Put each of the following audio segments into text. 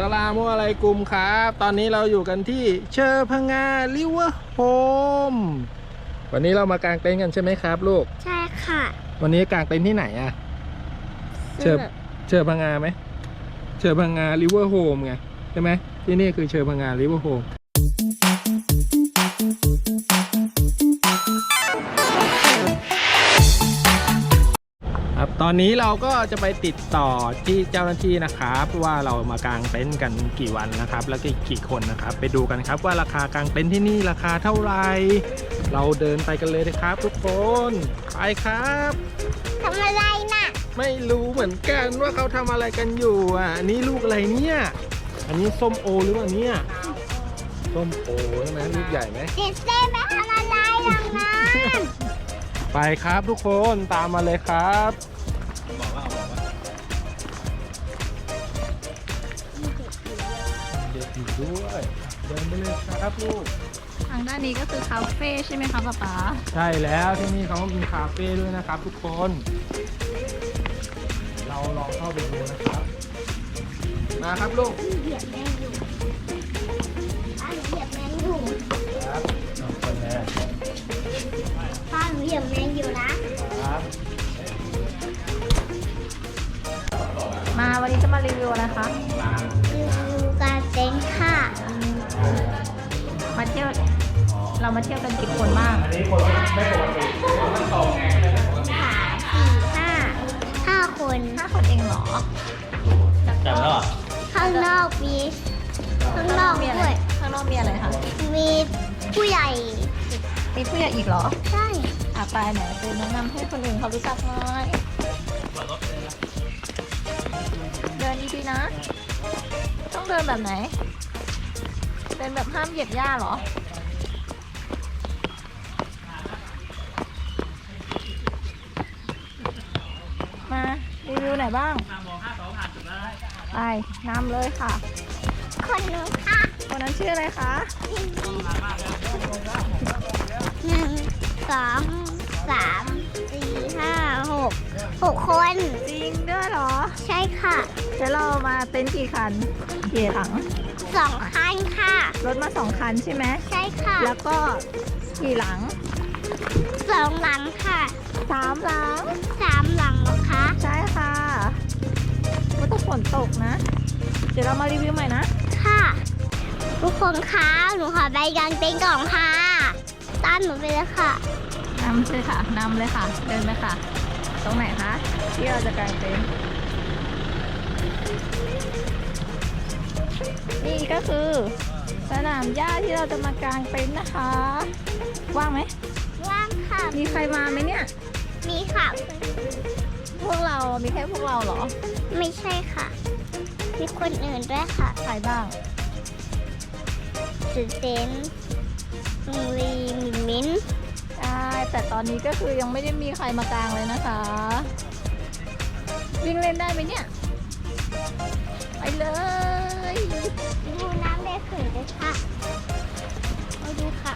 สลามุอะไรกลุ่มครับ ตอนนี้เราอยู่กันที่เชอร์พังงาลิเวอร์โฮมวันนี้เรามากางเต็นท์กันใช่ไหมครับลูก ใช่ค่ะ วันนี้กางเต็นท์ที่ไหนอะเชอร์เชอร์พังงาไหมเชอร์พังงาลิเวอร์โฮมไงใช่ไหมที่นี่คือเชอร์พังงาลิเวอร์โฮม ตอนนี้เราก็จะไปติดต่อที่เจ้าหน้าที่นะครับว่าเรามากางเต็นท์กันกี่วันนะครับ แล้วก็กี่คนนะครับ ไปดูกันครับว่าราคากางเต็นท์ที่นี่ราคาเท่าไหร่เราเดินไปกันเลยนะครับ ทุกคนไปครับทำอะไรน่ะไม่รู้เหมือนกันว่าเขาทำอะไรกันอยู่อะอันนี้ลูกอะไรเนี่ย อันนี้ส้มโอหรือเปล่าเนี่ยส้มโอใช่ไหมลูกใหญ่ไหม เด็กเต้ไปทำอะไรอย่างนั้น ไปครับทุกคนตามมาเลยครับ ไปเลยครับลูก ทางด้านนี้ก็คือคาเฟ่ใช่ไหมคะป๊าป๊าใช่แล้วที่นี่เขามีคาเฟ่ด้วยนะครับ ทุกคน เราลองเข้าไปดูนะครับ มาครับลูกเหยียบแมงอยู่ป้าหนูเหยียบแมงอยู่ครับสองคนแล้วป้าหนูเหยียบแมงอยู่นะครับ มาวันนี้จะมารีวิวนะคะ เรามาเที่ยวกันกี่คนบ้างอันนี้คนไม่ปกติมันตกไงสามสี่ห้าห้าคนห้าคนเองเหรอจับแล้วอะข้างนอกมีข้างนอกมีอะไรด้วยข้างนอกมีอะไรคะมีผู้ใหญ่ มีผู้ใหญ่อีกเหรอ ใช่อะไปไหนไปแนะนำให้คนอื่นเขารู้จักหน่อยเดินดีๆนะ ต้องเดินแบบไหนเดินแบบห้ามเหยียบหญ้าเหรอ บ้างไปนำเลยค่ะ คนหนึงค่ะคนนั้นชื่ออะไรคะหนึ่งสองสามสี่ห้าหกหกคน จริงด้วยเหรอ ใช่ค่ะเดี๋ยวเรามาเต็นท์กี่คันกี่หลังสองคันค่ะ รถมาสองคันใช่ไหมใช่ค่ะ แล้วก็กี่หลังสองหลังค่ะ สามหลังสามหลังเหรอคะ ใช่ค่ะว่าต้องฝนตกนะ เดี๋ยวเรามารีวิวใหม่นะ ค่ะ ทุกคนคะหนูขอใบกางเต็นท์ก่อนค่ะตามหนูไปเลยค่ะ นำเลยค่ะนำเลยค่ะ เดินไปค่ะ ตรงไหนคะที่เราจะกางเต็นท์นี่ก็คือ สนามหญ้าที่เราจะมากางเต็นท์นะคะ ว่างไหมว่างค่ะ มีใครมาไหมเนี่ย มีค่ะ พวกเรา มีแค่พวกเราเหรอ ไม่ใช่ค่ะ มีคนอื่นด้วยค่ะใครบ้างตื่นเต้นมีมินมินใช่แต่ตอนนี้ก็คือยังไม่ได้มีใครมากางเลยนะคะ วิ่งเล่นได้ไหมเนี่ย ไปเลยดูน้ำได้ขึ้นเลยค่ะมาดูค่ะ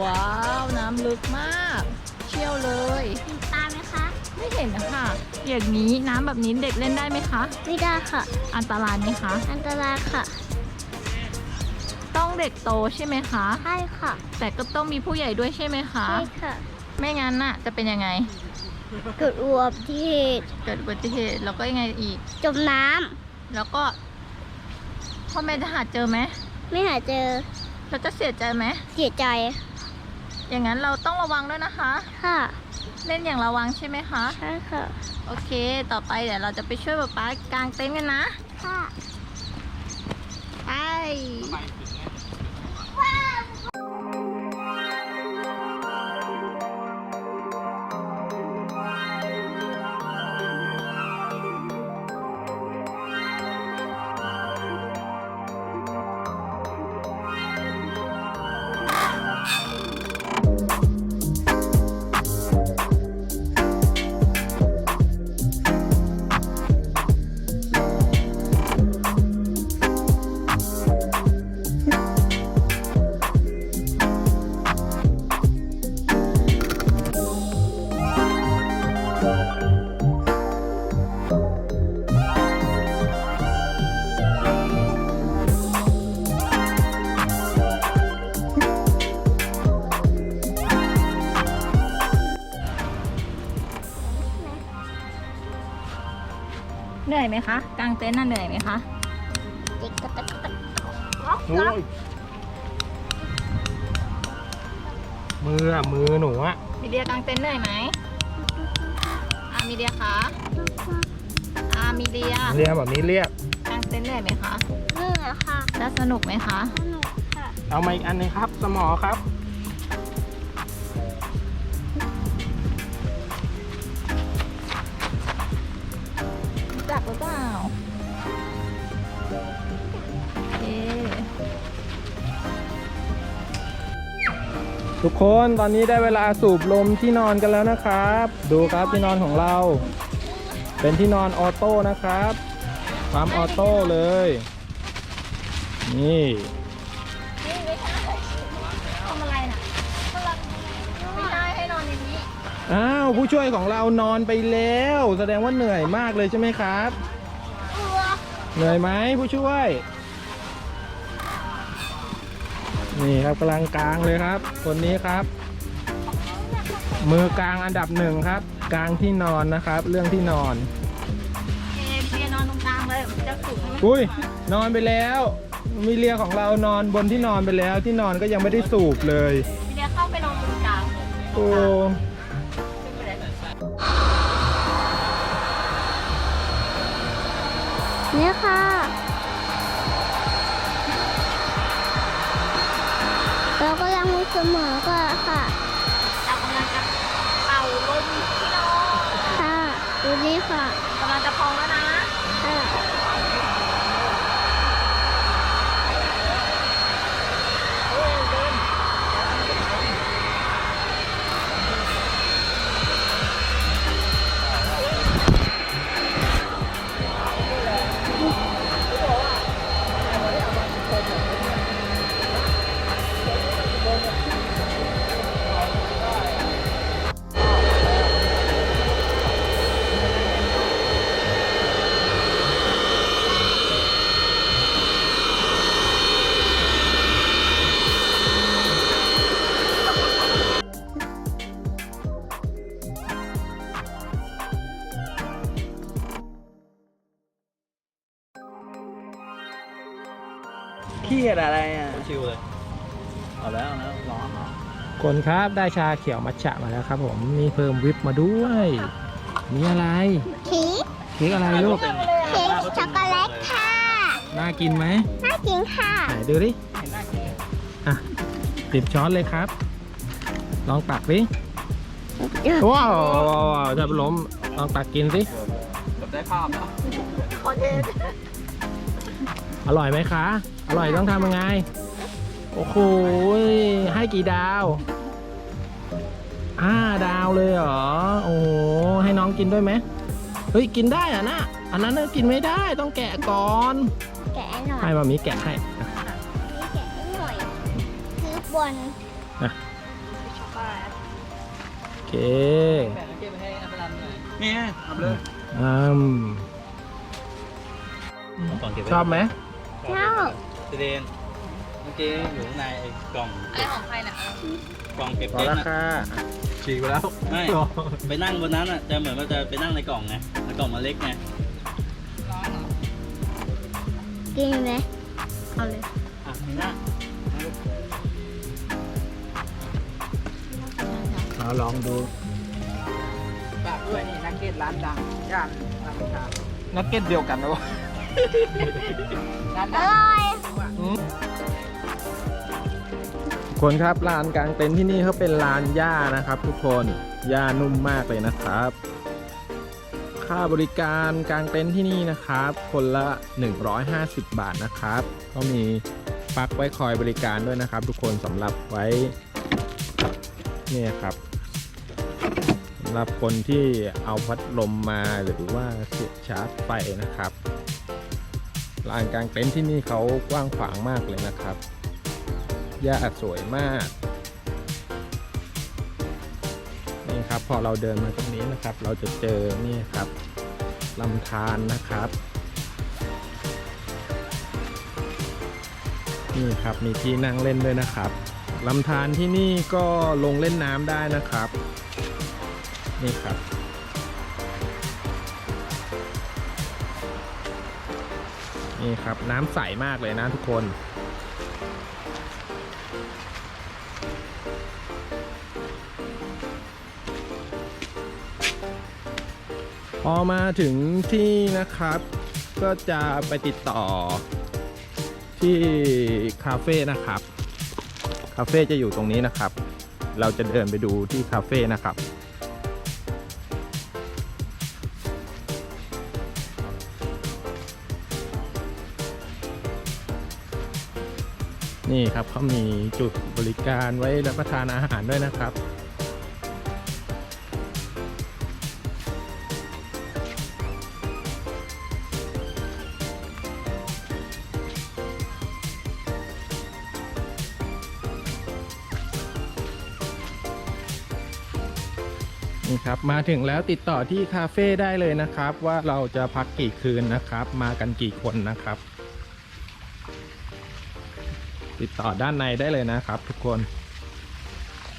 ว้าว น้ำลึกมาก เชี่ยวเลย เห็นปลาไหมคะ ไม่เห็นนะคะอย่างนี้น้ำแบบนี้เด็กเล่นได้ไหมคะ ไม่ได้ค่ะ อันตรายไหมคะ อันตรายค่ะ ต้องเด็กโตใช่ไหมคะ ใช่ค่ะ แต่ก็ต้องมีผู้ใหญ่ด้วยใช่ไหมคะ ใช่ค่ะ ไม่งั้นน่ะ จะเป็นยังไง เกิดอุบัติเหตุเกิดอุบัติเหตุแล้วก็ยังไงอีก จมน้แล้วก็พ่อแม่จะหาเจอไหมำไม่หาเจอ เราจะเสียใจไหมเสียใจ อย่างนั้นเราต้องระวังด้วยนะคะ ค่ะ เล่นอย่างระวังใช่ไหมคะ ใช่ค่ะ โอเค ต่อไปเดี๋ยวเราจะไปช่วยป๊าป๊ากางเต็นท์กันนะ ค่ะ ไป อยไหมคะกางเต็นท์น่ะเหนื่อยไหมคะติ๊กกะตักกะตักโอ้ยมืออะมือหนูอะมีเดียกางเต็นท์เหนื่อยไหมอามีเดียคะอามีเดียเรียกแบบนี้เรียก กางเต็นท์เหนื่อยไหมคะเหนื่อยค่ะแล้วสนุกไหมคะ สนุกค่ะเอามาอีกอันหนึงครับ สมอครับ ทุกคนตอนนี้ได้เวลาสูบลมที่นอนกันแล้วนะครับ ดูครับที่นอนของเรา เป็นที่นอนออโต้นะครับปั๊มออโต้เลย นี่นี่ไม่ใช่ทำอะไรน่ะไม่ได้ให้นอนอย่างนี้ อ้าวผู้ช่วยของเรานอนไปแล้ว แสดงว่าเหนื่อยมากเลยใช่ไหมครับตัวเหนื่อยไหมผู้ช่วย นี่ครับกำลังกลางเลยครับ คนนี้ครับ มือกลางอันดับหนึ่งครับ กลางที่นอนนะครับ เรื่องที่นอนเอเบียนอนตรงกลางเลยมันจะสูงให้มันอุ้ยนอนไปแล้ว มีเรียของเรานอนบนที่นอนไปแล้วที่นอนก็ยังไม่ได้สูบเลยเบียเข้าไปนอนตรงกลางโอ้ขึ้นไปเลยเนี่ยค่ะ สมอก็ค่ะ รียดอะไรอะชิวเลยเอาแล้วเอาแล้วร้อนเหรอคนครับได้ชาเขียวมัทฉะมาแล้วครับ ผมมีเพิ่มวิปมาด้วยมีอะไรเค้กเค้กอะไรลูกเค้กช็อกโกแลตค่ะน่ากินไหมน่ากินค่ะไหนดูดิอะติดช้อนเลยครับ ลองตักดิว้าวจะล้มลองตักกินสิแบบได้ภาพเนาะขอเทสอร่อยไหมคะ อร่อยต้องทำยังไง โอ้โห ให้กี่ดาวห้าดาวเลยเหรอ โอ้โห ให้น้องกินด้วยไหมเฮ้ย กินได้อะนะ อันนั้นน่ะกินไม่ได้ต้องแกะก่อน แกะหน่อยให้มามีแกะให้อะนี่แกะให้หน่อยคือบนช็อกโกแลตโอเคแบ่งเก็บไปให้อัปรันหน่อยนี่ไงทำเลยอืมก่อนเก็บชอบไหมเจ้า เจเดนเมื่อกี้อยู่ข้างในไอ้กล่องไอของใครน่ะกล่องเก็บพอเต็นแล้วท์ค่ะฉีกไปแล้วไม่ ไปนั่งบนนั้นอะจะเหมือนว่าจะไปนั่งในกล่องไงในกล่องมันเล็กไงกินไหมเอาเลยอะนี่นะเราลองดูฝากด้วยนี่นักเก็ตร้านดังย่านรามอินทรานักเก็ตเดียวกันนะวะร้านอดังร่อย คนครับลานกลางเต็นท์ที่นี่เขาเป็นลานหญ้านะครับ ทุกคนหญ้านุ่มมากเลยนะครับ ค่าบริการกลางเต็นท์ที่นี่นะครับ คนละ 150 บาทนะครับ ก็มีปลั๊กไว้คอยบริการด้วยนะครับ ทุกคนสำหรับไว้เนี่ยครับสำหรับคนที่เอาพัดลมมาหรือว่าเสียบชาร์จไฟนะครับ ลานกลางเต็นท์ที่นี่เขากว้างขวางมากเลยนะครับหญ้าสวยมากนี่ครับพอเราเดินมาตรงนี้นะครับ เราจะเจอนี่ครับลำธารนะครับนี่ครับมีที่นั่งเล่นด้วยนะครับลำธารที่นี่ก็ลงเล่นน้ำได้นะครับ นี่ครับ นี่ครับน้ำใสมากเลยนะทุกคนพอมาถึงที่นะครับ ก็จะไปติดต่อที่คาเฟ่นะครับ คาเฟ่จะอยู่ตรงนี้นะครับ เราจะเดินไปดูที่คาเฟ่นะครับ นี่ครับเขามีจุดบริการไว้รับประทานอาหารด้วยนะครับนี่ครับมาถึงแล้วติดต่อที่คาเฟ่ได้เลยนะครับ ว่าเราจะพักกี่คืนนะครับ มากันกี่คนนะครับ ติดต่อด้านในได้เลยนะครับ ทุกคน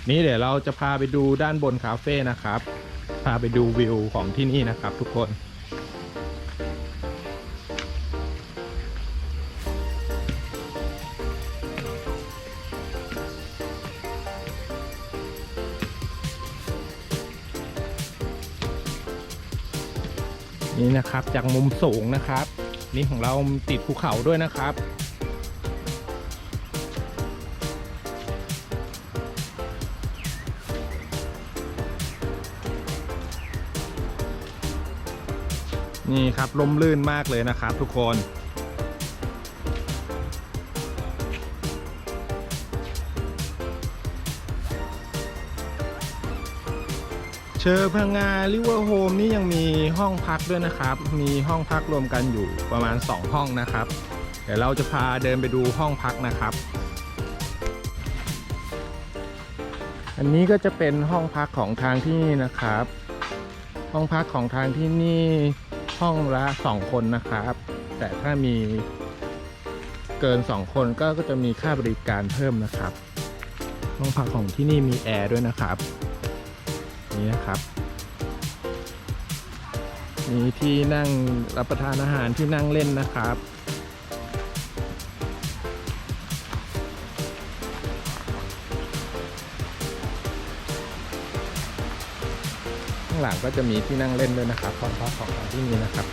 นี่เดี๋ยวเราจะพาไปดูด้านบนคาเฟ่นะครับ พาไปดูวิวของที่นี่นะครับ ทุกคนนี่นะครับจากมุมสูงนะครับ นี่ของเราติดภูเขาด้วยนะครับ นี่ครับลมลื่นมากเลยนะครับทุกคนเชอร์พังงาริเวอร์โฮมนี่ยังมีห้องพักด้วยนะครับ มีห้องพักรวมกันอยู่ประมาณ 2 ห้องนะครับ เดี๋ยวเราจะพาเดินไปดูห้องพักนะครับ อันนี้ก็จะเป็นห้องพักของทางที่นี่นะครับ ห้องพักของทางที่นี่ ห้องละ2คนนะครับ แต่ถ้ามีเกิน2คนก็ก็จะมีค่าบริการเพิ่มนะครับห้องพักของที่นี่มีแอร์ด้วยนะครับ นี่นะครับ มีที่นั่งรับประทานอาหารที่นั่งเล่นนะครับางหลังก็จะมีที่นั่งเล่นด้วยนะครับห้องพักของเราที่นี่นะครับ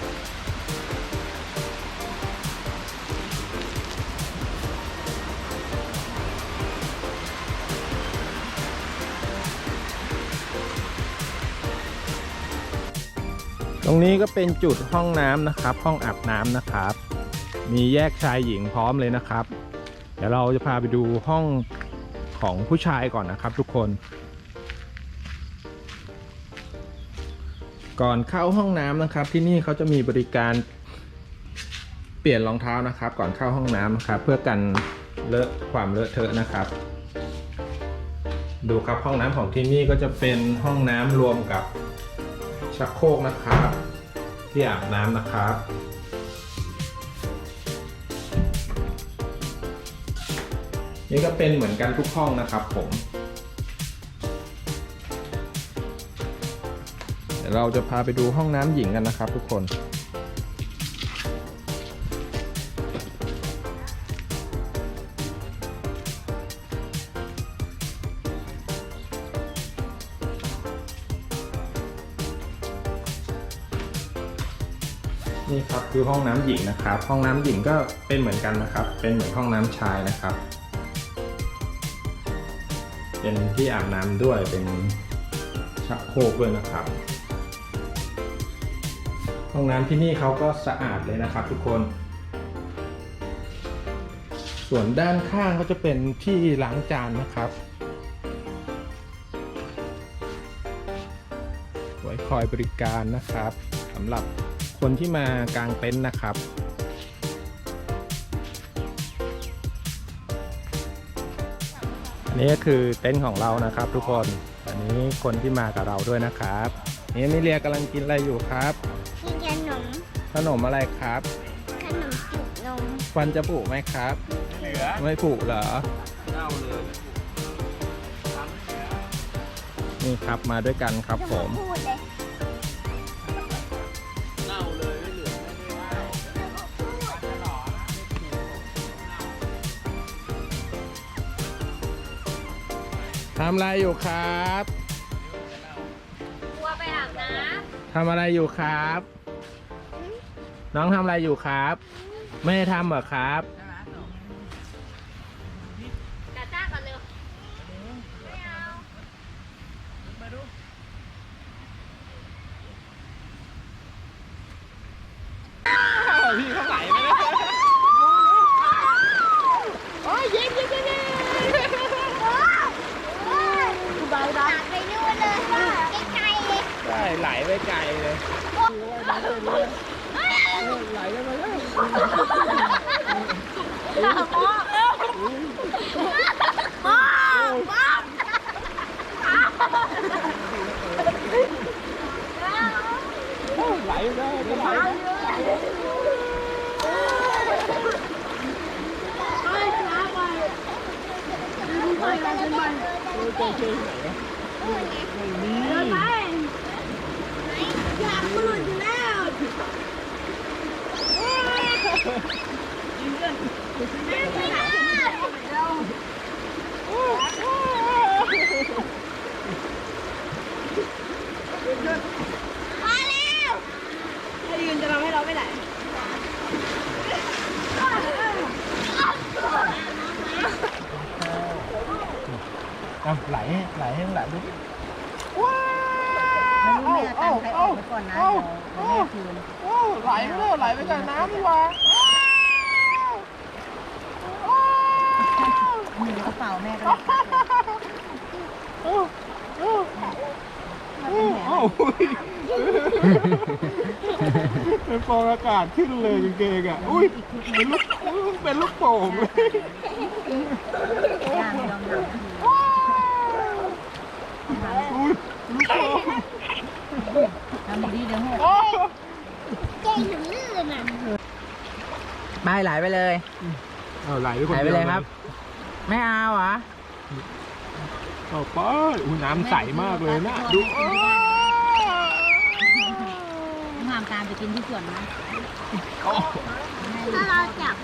ตรงนี้ก็เป็นจุดห้องน้ำนะครับ ห้องอาบน้ำนะครับ มีแยกชายหญิงพร้อมเลยนะครับ เดี๋ยวเราจะพาไปดูห้องของผู้ชายก่อนนะครับ ทุกคน ก่อนเข้าห้องน้ำนะครับ ที่นี่เขาจะมีบริการเปลี่ยนรองเท้านะครับ ก่อนเข้าห้องน้ำนะครับ เพื่อกันเลอะความเลอะเทอะนะครับ ดูครับห้องน้ำของที่นี่ก็จะเป็นห้องน้ำรวมกับชักโครกนะครับ ที่อาบน้ำนะครับนี่ก็เป็นเหมือนกันทุกห้องนะครับผม เราจะพาไปดูห้องน้ำหญิงกันนะครับทุกคน นี่ครับคือห้องน้ำหญิงนะครับ ห้องน้ำหญิงก็เป็นเหมือนกันนะครับ เป็นเหมือนห้องน้ำชายนะครับเป็นที่อาบน้ำด้วยเป็นชักโครกด้วยนะครับ ห้องน้ำที่นี่เขาก็สะอาดเลยนะครับทุกคน ส่วนด้านข้างก็จะเป็นที่ล้างจานนะครับ ไว้คอยบริการนะครับสำหรับคนที่มากางเต็นท์นะครับอันนี้ก็คือเต็นท์ของเรานะครับทุกคน อันนี้คนที่มากับเราด้วยนะครับ นี่มิเรียกำลังกินอะไรอยู่ครับ ขนมอะไรครับ ขนมจุกนมฟันจะผุกไหมครับ เหลือไม่ผุกเหรอ เน่าเลยนี่ครับมาด้วยกันครับผมเน่าเลยไม่เหลือทำอะไรอยู่ครับ กลัวไปอาน้ทำอะไรอยู่ครับ น้องทำอะไรอยู่ครับ ไม่ได้ทำเหรอครับำกาจ้าก่อนเร็ว ไม่เอา พี่เขาไหลไปแล้วโอ้ยเย็นเย็นเย็นเย็น เบาดัไปนู่นเลยไกลๆเลย ใช่ไหลไปไกลเลย ไหลกันมาแล้ว ไหลไปแล้วไหลเจอเจอที่ไหนวะไม่มี อยากหลุดอยู่แล้ว มาแล้ว เอาไหลไหลให้มันไหลดูดิ ไม่รู้แม่ตั้งใครออกไปก่อนนะเดี๋ยวแม่คืน โอ้ไหลไปแล้วไหลไปกับน้ำดีกว่า มีกระเป๋าแม่ก็เลยมันเป็นแผล เอ้าเป็นฟองอากาศขึ้นเลยกางเกงอะ อุ้ยเป็นลูกเป็นลูกโป่งเลยย่างยอมหนังอุ้ยลูกโป่งทำดีเดี๋ยวหกโอ้เก่งถึงลื่นอะไปไหลไปเลยเอาไหลไปคนไหลไปเดียวเลยครับ ไม่เอาเหรอเอาไปอุ้ยน้ำใสมากเลยนะดูอ้าวงามตามไปกินที่สวนนะ ถ้าเราจับ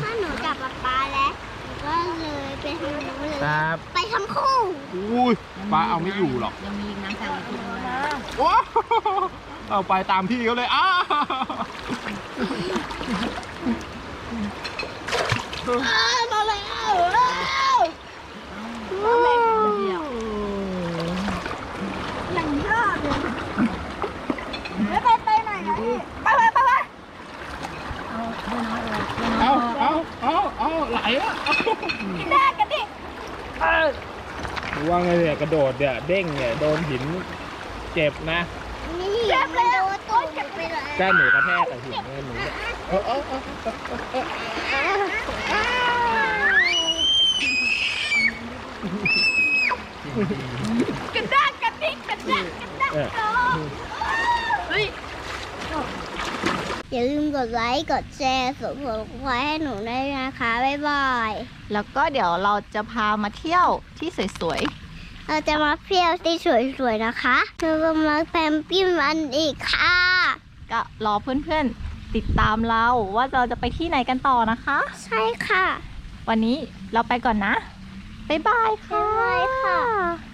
ถ้าหนูจับปลาปลาแล้วก็เลยไปทางนู้นเลยครับ ไปทั้งคู่อุ้ยปลาเอาไม่อยู่หรอกยังมีอีกน้ำใสอีกทีนึงนะว้าวเอาไปตามพี่เขาเลยอ้าวเออมาแล้วเออหลังยอดเลยไปไปไหนนะพี่ไปไปไปไป เอาเอาเอา เอาไหลอะเอาแม่กันดิว่าไงเนี่ยกระโดดเนี่ยเด้งเนี่ยโดนหินเจ็บนะนี่มันโดนตัวเจ็บไปเลยก้านหนูกระแทกกับหินเนี่ยหนูเนี่ยเออเออเออกระด้างกระดิกกระด้างกระด้าง เออ อย่าลืม กดไลค์กดแชร์ส่งผลไว้ให้หนูได้วยนะคะ บ๊ายบายแล้วก็เดี๋ยวเราจะพามาเที่ยวที่สวยเราจะมาเที่ยวที่สวยๆนะคะเรากำลังแพมปิ้มมันอีกค่ะ ๆ ก็รอเพื่อนๆ ติดตามเราว่าเราจะไปที่ไหนกันต่อนะคะ ใช่ค่ะ วันนี้เราไปก่อนนะ บ๊ายบายค่ะ บ๊ายบายค่ะ